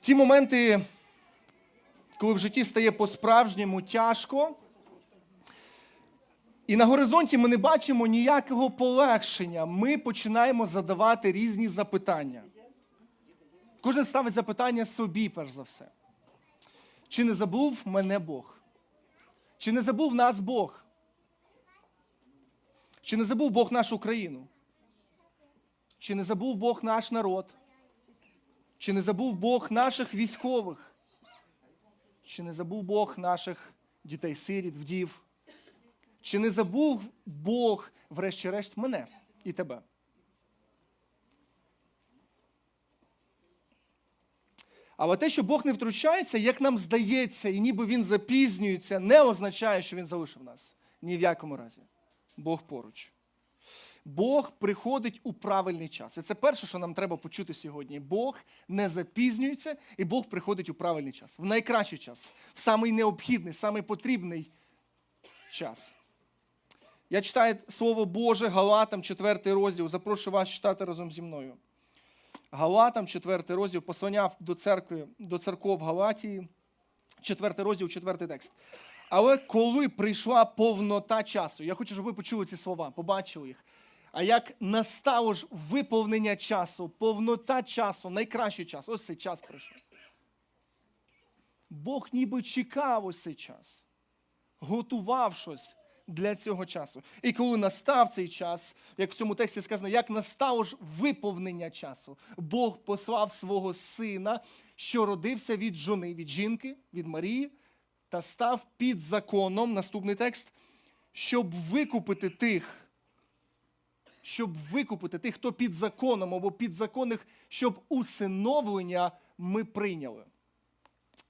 Ті моменти, коли в житті стає по-справжньому тяжко, і на горизонті ми не бачимо ніякого полегшення, ми починаємо задавати різні запитання. Кожен ставить запитання собі, перш за все. Чи не забув мене Бог? Чи не забув нас Бог? Чи не забув Бог нашу країну? Чи не забув Бог наш народ? Чи не забув Бог наших військових? Чи не забув Бог наших дітей-сиріт, вдів? Чи не забув Бог, врешті-решт, мене і тебе? Але те, що Бог не втручається, як нам здається, і ніби він запізнюється, не означає, що він залишив нас. Ні в якому разі. Бог поруч. Бог приходить у правильний час. І це перше, що нам треба почути сьогодні. Бог не запізнюється, і Бог приходить у правильний час, в найкращий час, в самий необхідний, самий потрібний час. Я читаю Слово Боже Галатам, 4 розділ. Запрошую вас читати разом зі мною. Галатам, 4 розділ, послання до церкви, до церков Галатії, 4 розділ, 4 текст. Але коли прийшла повнота часу, я хочу, щоб ви почули ці слова, побачили їх. А як настало ж виповнення часу, повнота часу, найкращий час, ось цей час прийшов. Бог ніби чекав ось цей час, готував щось для цього часу. І коли настав цей час, як в цьому тексті сказано, як настало ж виповнення часу, Бог послав свого сина, що родився від жони, від жінки, від Марії, та став під законом, наступний текст, щоб викупити тих, щоб викупити тих, хто під законом або підзаконних, щоб усиновлення ми прийняли.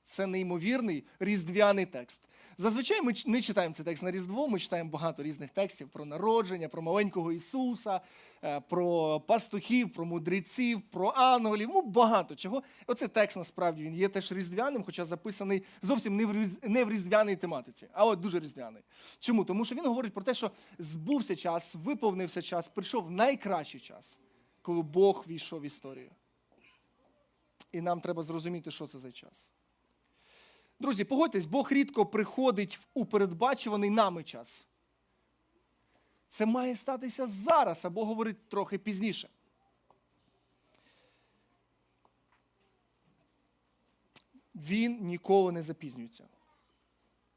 Це неймовірний різдвяний текст. Зазвичай ми не читаємо цей текст на Різдво, ми читаємо багато різних текстів про народження, про маленького Ісуса, е, про пастухів, про мудреців, про ангелів, ну багато чого. Оцей текст насправді він є теж різдвяним, хоча записаний зовсім не в різдвяній тематиці, а от дуже різдвяний. Чому? Тому що він говорить про те, що збувся час, виповнився час, прийшов найкращий час, коли Бог війшов в історію. І нам треба зрозуміти, що це за час. Друзі, погодьтесь, Бог рідко приходить у передбачуваний нами час. Це має статися зараз, або говорить трохи пізніше. Він ніколи не запізнюється.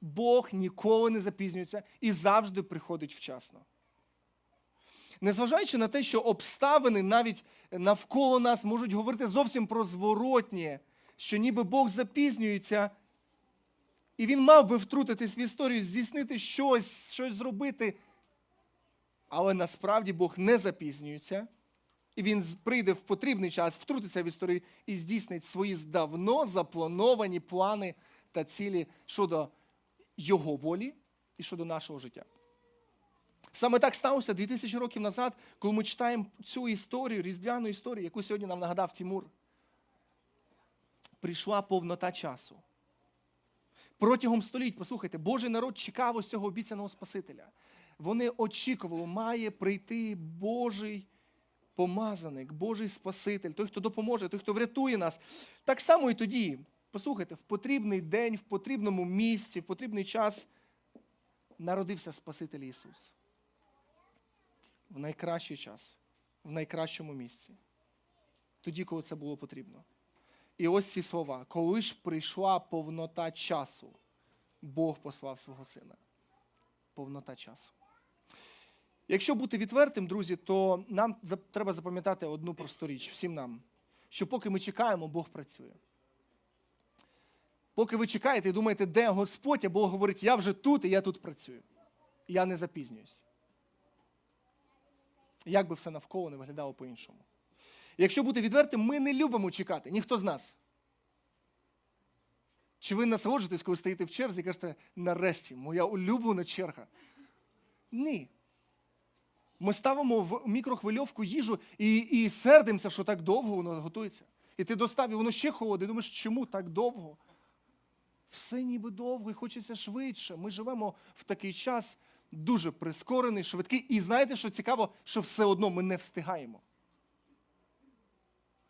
Бог ніколи не запізнюється і завжди приходить вчасно. Незважаючи на те, що обставини навіть навколо нас можуть говорити зовсім про зворотнє, що ніби Бог запізнюється, і він мав би втрутитись в історію, здійснити щось, щось зробити. Але насправді Бог не запізнюється, і він прийде в потрібний час, втрутиться в історію і здійснить свої давно заплановані плани та цілі щодо його волі і щодо нашого життя. Саме так сталося 2000 років назад, коли ми читаємо цю історію, різдвяну історію, яку сьогодні нам нагадав Тимур. Прийшла повнота часу. Протягом століть, послухайте, Божий народ чекав ось цього обіцяного Спасителя. Вони очікували, має прийти Божий помазаник, Божий Спаситель, той, хто допоможе, той, хто врятує нас. Так само і тоді, послухайте, в потрібний день, в потрібному місці, в потрібний час народився Спаситель Ісус. В найкращий час, в найкращому місці. Тоді, коли це було потрібно. І ось ці слова. Коли ж прийшла повнота часу, Бог послав свого сина. Повнота часу. Якщо бути відвертим, друзі, то нам треба запам'ятати одну просту річ всім нам, що поки ми чекаємо, Бог працює. Поки ви чекаєте і думаєте, де Господь, а Бог говорить, я вже тут і я тут працюю. Я не запізнююсь. Як би все навколо не виглядало по-іншому. Якщо бути відвертим, ми не любимо чекати, ніхто з нас. Чи ви насолоджуєтесь, коли стоїте в черзі і кажете, нарешті, моя улюблена черга? Ні. Ми ставимо в мікрохвильовку їжу і, і сердимося, що так довго воно готується. І ти достав, і воно ще холодне, думаєш, чому так довго? Все ніби довго і хочеться швидше. Ми живемо в такий час дуже прискорений, швидкий. І знаєте, що цікаво, що все одно ми не встигаємо.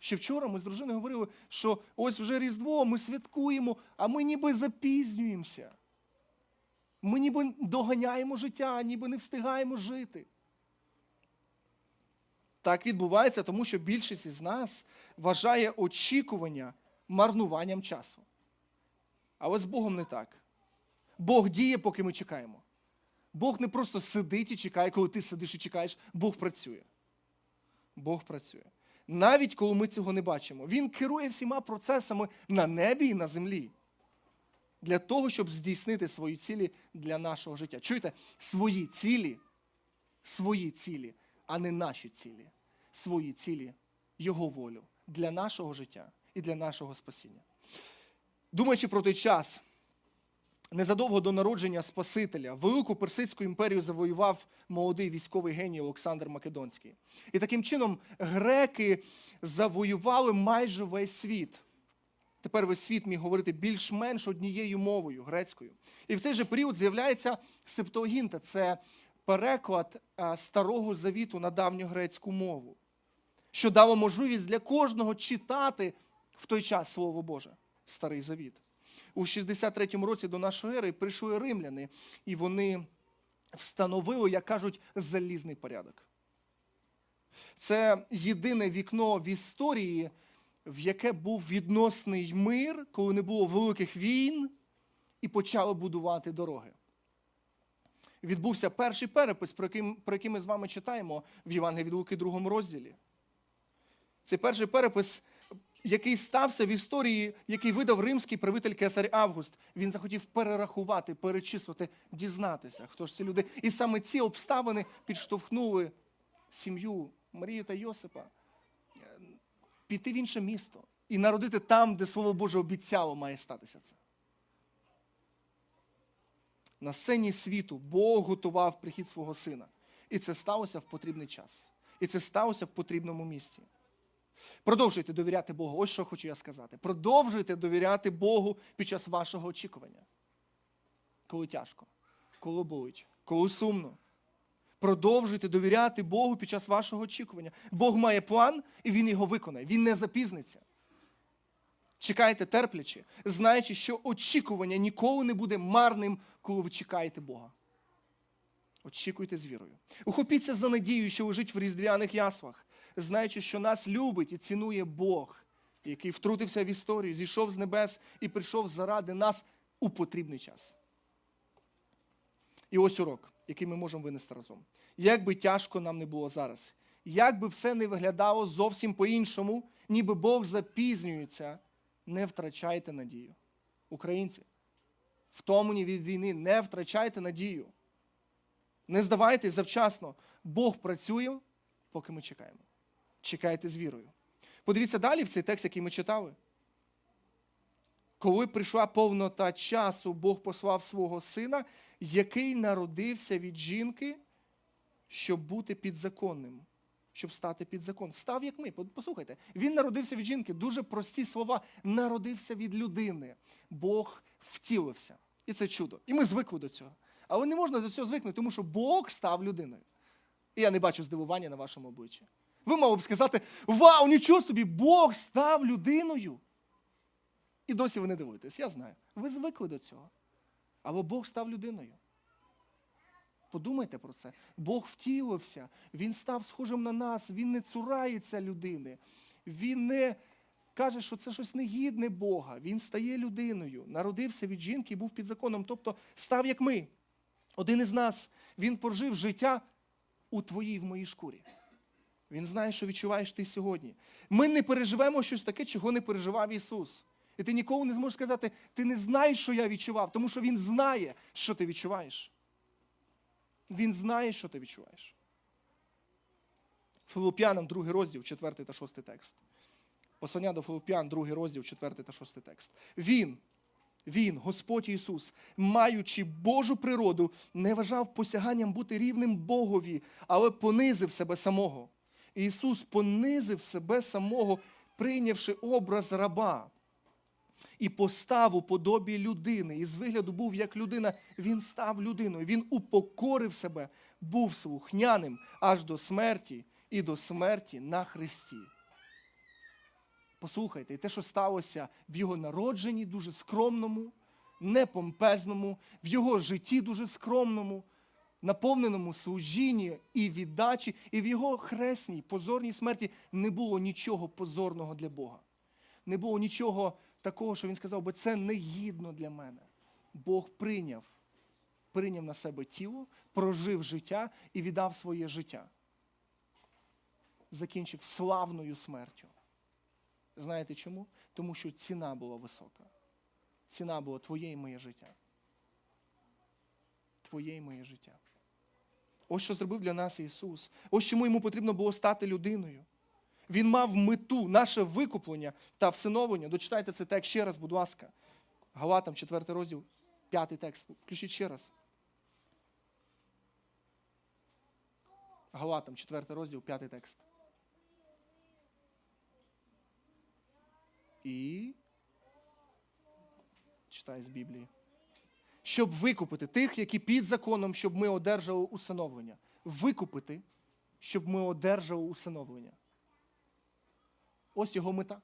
Ще вчора ми з дружиною говорили, що ось вже Різдво, ми святкуємо, а ми ніби запізнюємося. Ми ніби доганяємо життя, ніби не встигаємо жити. Так відбувається, тому що більшість із нас вважає очікування марнуванням часу. Але з Богом не так. Бог діє, поки ми чекаємо. Бог не просто сидить і чекає, коли ти сидиш і чекаєш, Бог працює. Бог працює. Навіть коли ми цього не бачимо. Він керує всіма процесами на небі і на землі. Для того, щоб здійснити свої цілі для нашого життя. Чуєте, свої цілі, свої цілі, а не наші цілі. Свої цілі, Його волю для нашого життя і для нашого спасіння. Думаючи про той час, незадовго до народження Спасителя, Велику Персидську імперію завоював молодий військовий геній Олександр Македонський. І таким чином греки завоювали майже весь світ. Тепер весь світ міг говорити більш-менш однією мовою грецькою. І в цей же період з'являється Септуагінта це переклад е, старого завіту на давньогрецьку мову, що дало можливість для кожного читати в той час Слово Боже, Старий Завіт. У 63-му році до нашої ери прийшли римляни, і вони встановили, як кажуть, залізний порядок. Це єдине вікно в історії, в яке був відносний мир, коли не було великих війн, і почали будувати дороги. Відбувся перший перепис, про який, про який ми з вами читаємо в Євангелії від Луки, другому розділі. Цей перший перепис, який стався в історії, який видав римський правитель Кесар Август. Він захотів перерахувати, перечислити, дізнатися, хто ж ці люди. І саме ці обставини підштовхнули сім'ю Марію та Йосипа е, піти в інше місто і народити там, де Слово Боже обіцяло має статися це. На сцені світу Бог готував прихід свого сина. І це сталося в потрібний час. І це сталося в потрібному місці. Продовжуйте довіряти Богу. Ось що хочу я сказати. Продовжуйте довіряти Богу під час вашого очікування. Коли тяжко, коли болить, коли сумно. Продовжуйте довіряти Богу під час вашого очікування. Бог має план, і Він його виконає. Він не запізниться. Чекайте терпляче, знаючи, що очікування ніколи не буде марним, коли ви чекаєте Бога. Очікуйте з вірою. Ухопіться за надію, що лежить в різдвяних яслах, знаючи, що нас любить і цінує Бог, який втрутився в історію, зійшов з небес і прийшов заради нас у потрібний час. І ось урок, який ми можемо винести разом. Як би тяжко нам не було зараз, як би все не виглядало зовсім по-іншому, ніби Бог запізнюється, не втрачайте надію. Українці, втомлені від війни, не втрачайте надію. Не здавайтесь завчасно. Бог працює, поки ми чекаємо. Чекайте з вірою. Подивіться далі в цей текст, який ми читали. Коли прийшла повнота часу, Бог послав свого сина, який народився від жінки, щоб бути підзаконним, щоб стати під закон. Став як ми. Послухайте, він народився від жінки. Дуже прості слова. Народився від людини. Бог втілився. І це чудо. І ми звикли до цього. Але не можна до цього звикнути, тому що Бог став людиною. І я не бачу здивування на вашому обличчі. Ви мали б сказати: Вау, нічого собі, Бог став людиною. І досі ви не дивуєтесь, я знаю. Ви звикли до цього. Але Бог став людиною. Подумайте про це. Бог втілився, Він став схожим на нас, Він не цурається людини. Він не каже, що це щось негідне Бога. Він стає людиною, народився від жінки і був під законом, тобто став як ми. Один із нас, він прожив життя у твоїй в моїй шкурі. Він знає, що відчуваєш ти сьогодні. Ми не переживемо щось таке, чого не переживав Ісус. І ти ніколи не зможеш сказати, ти не знаєш, що я відчував, тому що Він знає, що ти відчуваєш. Він знає, що ти відчуваєш. Филип'янам, другий розділ, четвертий та шостий текст. Послання до Филип'ян, другий розділ, четвертий та шостий текст. Він, Він, Господь Ісус, маючи Божу природу, не вважав посяганням бути рівним Богові, але понизив себе самого. Ісус понизив себе самого, прийнявши образ раба. І постав у подобі людини, і з вигляду був як людина, він став людиною, він упокорив себе, був слухняним аж до смерті і до смерті на Христі. Послухайте, і те, що сталося в його народженні, дуже скромному, непомпезному, в його житті дуже скромному, наповненому служінні і віддачі, і в його хресній, позорній смерті не було нічого позорного для Бога. Не було нічого такого, що він сказав, бо це негідно для мене. Бог прийняв, прийняв на себе тіло, прожив життя і віддав своє життя. Закінчив славною смертю. Знаєте чому? Тому що ціна була висока. Ціна була твоє і моє життя. Твоє і моє життя. Ось що зробив для нас Ісус. Ось чому йому потрібно було стати людиною. Він мав мету, наше викуплення та всиновлення. Дочитайте цей текст ще раз, будь ласка. Галатам, 4 розділ, 5 текст. Включіть ще раз. Галатам, 4 розділ, 5 текст. І читай з Біблії. Щоб викупити тих, які під законом, щоб ми одержали усиновлення. Викупити, щоб ми одержали усиновлення. Ось його мета.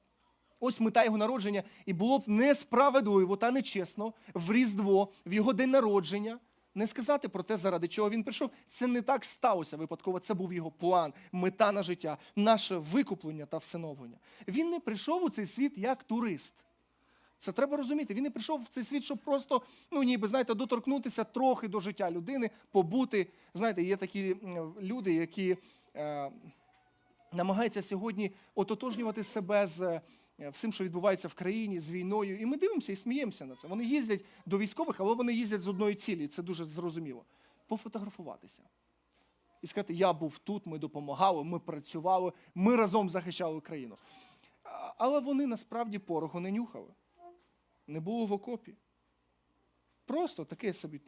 Ось мета його народження. І було б несправедливо та нечесно в Різдво, в його день народження, не сказати про те, заради чого він прийшов. Це не так сталося випадково. Це був його план, мета на життя, наше викуплення та всиновлення. Він не прийшов у цей світ як турист. Це треба розуміти. Він не прийшов в цей світ, щоб просто, ну ніби, знаєте, доторкнутися трохи до життя людини, побути. Знаєте, є такі люди, які е, намагаються сьогодні ототожнювати себе з е, всім, що відбувається в країні, з війною. І ми дивимося і сміємося на це. Вони їздять до військових, але вони їздять з одної цілі, це дуже зрозуміло. Пофотографуватися. І сказати, я був тут, ми допомагали, ми працювали, ми разом захищали країну. Але вони насправді пороху не нюхали не було в окопі. Просто такий собі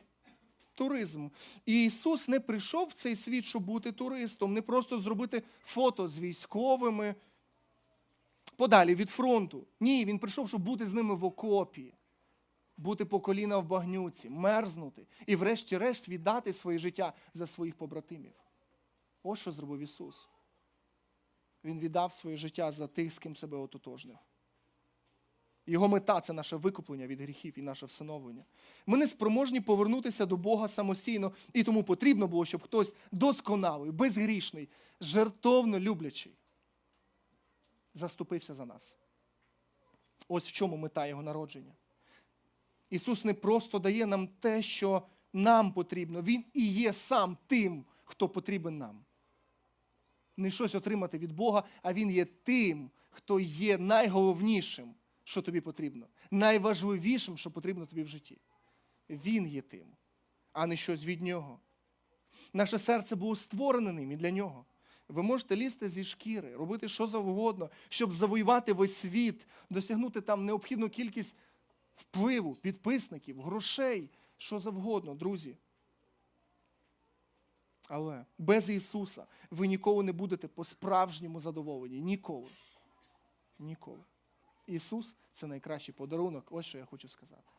туризм. І Ісус не прийшов в цей світ, щоб бути туристом, не просто зробити фото з військовими подалі від фронту. Ні, Він прийшов, щоб бути з ними в окопі, бути по коліна в багнюці, мерзнути і, врешті-решт, віддати своє життя за своїх побратимів. Ось що зробив Ісус. Він віддав своє життя за тих, з ким себе ототожнив. Його мета це наше викуплення від гріхів і наше всиновлення. Ми не спроможні повернутися до Бога самостійно, і тому потрібно було, щоб хтось досконалий, безгрішний, жертовно люблячий заступився за нас. Ось в чому мета Його народження. Ісус не просто дає нам те, що нам потрібно. Він і є сам тим, хто потрібен нам. Не щось отримати від Бога, а Він є тим, хто є найголовнішим, що тобі потрібно, найважливішим, що потрібно тобі в житті. Він є тим, а не щось від нього. Наше серце було створене ним і для нього. Ви можете лізти зі шкіри, робити що завгодно, щоб завоювати весь світ, досягнути там необхідну кількість впливу, підписників, грошей, що завгодно, друзі. Але без Ісуса ви ніколи не будете по-справжньому задоволені. Ніколи. Ніколи. Ісус це найкращий подарунок. Ось що я хочу сказати.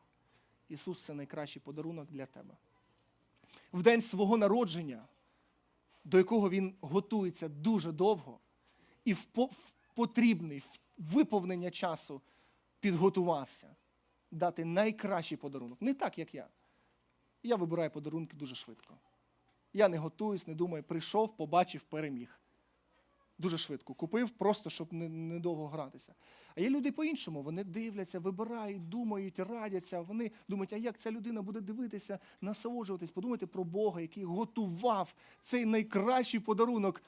Ісус це найкращий подарунок для тебе. В день свого народження, до якого Він готується дуже довго, і в, потрібний в виповнення часу підготувався дати найкращий подарунок. Не так, як я. Я вибираю подарунки дуже швидко. Я не готуюсь, не думаю, прийшов, побачив, переміг. Дуже швидко купив, просто щоб не- недовго гратися. А є люди по-іншому, вони дивляться, вибирають, думають, радяться. Вони думають, а як ця людина буде дивитися, насолоджуватись, подумайте про Бога, який готував цей найкращий подарунок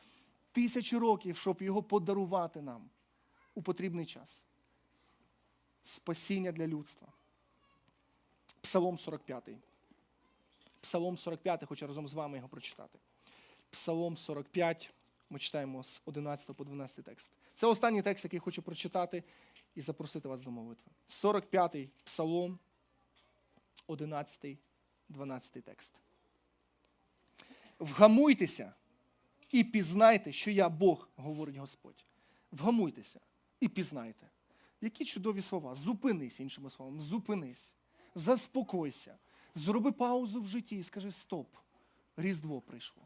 тисячі років, щоб його подарувати нам у потрібний час. Спасіння для людства. Псалом 45. Псалом 45, хочу разом з вами його прочитати. Псалом 45, ми читаємо з 11 по 12 текст. Це останній текст, який хочу прочитати і запросити вас до молитви. 45-й псалом, 11, 12 текст. Вгамуйтеся і пізнайте, що я Бог, говорить Господь. Вгамуйтеся і пізнайте. Які чудові слова. Зупинись, іншими словами, зупинись, заспокойся, зроби паузу в житті і скажи: стоп, Різдво прийшло.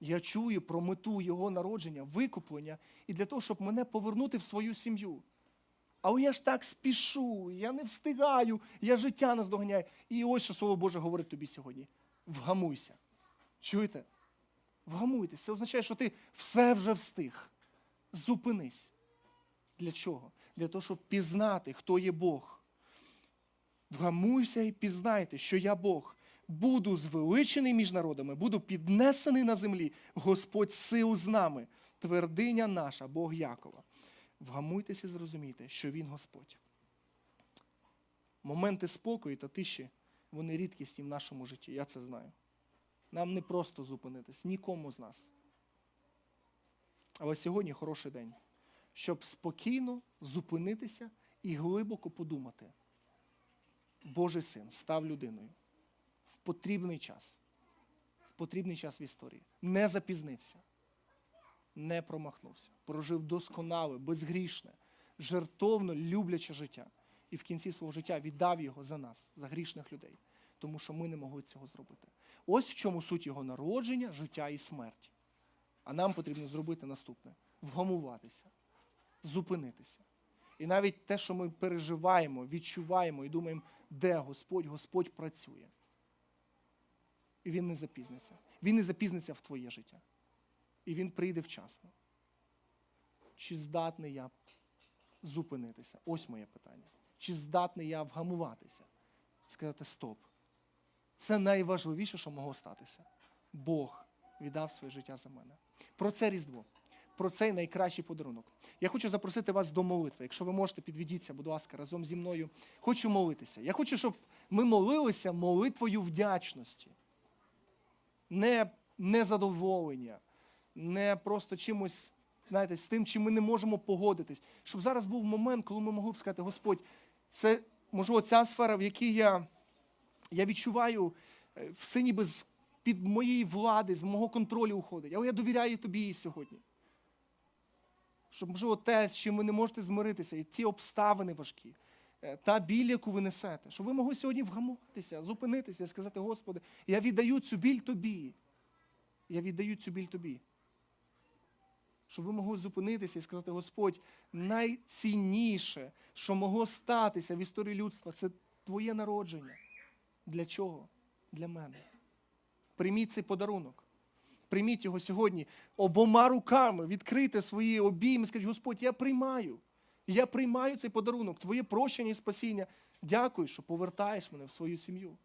Я чую про мету його народження, викуплення і для того, щоб мене повернути в свою сім'ю. А я ж так спішу, я не встигаю, я життя наздоганяю. І ось що Слово Боже говорить тобі сьогодні. Вгамуйся. Чуєте? Вгамуйтесь. Це означає, що ти все вже встиг. Зупинись. Для чого? Для того, щоб пізнати, хто є Бог. Вгамуйся і пізнайте, що я Бог. Буду звеличений між народами, буду піднесений на землі. Господь сил з нами, твердиня наша, Бог Якова. Вгамуйтеся і зрозумійте, що Він Господь. Моменти спокою та тиші, вони рідкісні в нашому житті, я це знаю. Нам не просто зупинитись, нікому з нас. Але сьогодні хороший день, щоб спокійно зупинитися і глибоко подумати. Божий син став людиною в потрібний час, в потрібний час в історії. Не запізнився, не промахнувся, прожив досконале, безгрішне, жертовно любляче життя. І в кінці свого життя віддав його за нас, за грішних людей, тому що ми не могли цього зробити. Ось в чому суть його народження, життя і смерті. А нам потрібно зробити наступне: вгамуватися, зупинитися. І навіть те, що ми переживаємо, відчуваємо і думаємо, де Господь, Господь працює. І Він не запізниться. Він не запізниться в твоє життя. І він прийде вчасно. Чи здатний я зупинитися? Ось моє питання. Чи здатний я вгамуватися? Сказати стоп. Це найважливіше, що могло статися. Бог віддав своє життя за мене. Про це Різдво, про цей найкращий подарунок. Я хочу запросити вас до молитви. Якщо ви можете, підведіться, будь ласка, разом зі мною. Хочу молитися. Я хочу, щоб ми молилися молитвою вдячності. Не незадоволення, не просто чимось, знаєте, з тим, чим ми не можемо погодитись. Щоб зараз був момент, коли ми могли б сказати, Господь, це можливо ця сфера, в якій я, я відчуваю все ніби з під моєї влади, з мого контролю уходить. Але я довіряю тобі її сьогодні. Щоб, можливо, те, з чим ви не можете змиритися, і ті обставини важкі, та біль, яку ви несете, щоб ви могли сьогодні вгамуватися, зупинитися і сказати, Господи, я віддаю цю біль тобі. Я віддаю цю біль тобі. Щоб ви могли зупинитися і сказати, Господь, найцінніше, що могло статися в історії людства, це Твоє народження. Для чого? Для мене. Прийміть цей подарунок. Прийміть його сьогодні обома руками, відкрийте свої обійми, скажіть, Господь, я приймаю. Я приймаю цей подарунок, Твоє прощення і спасіння. Дякую, що повертаєш мене в свою сім'ю.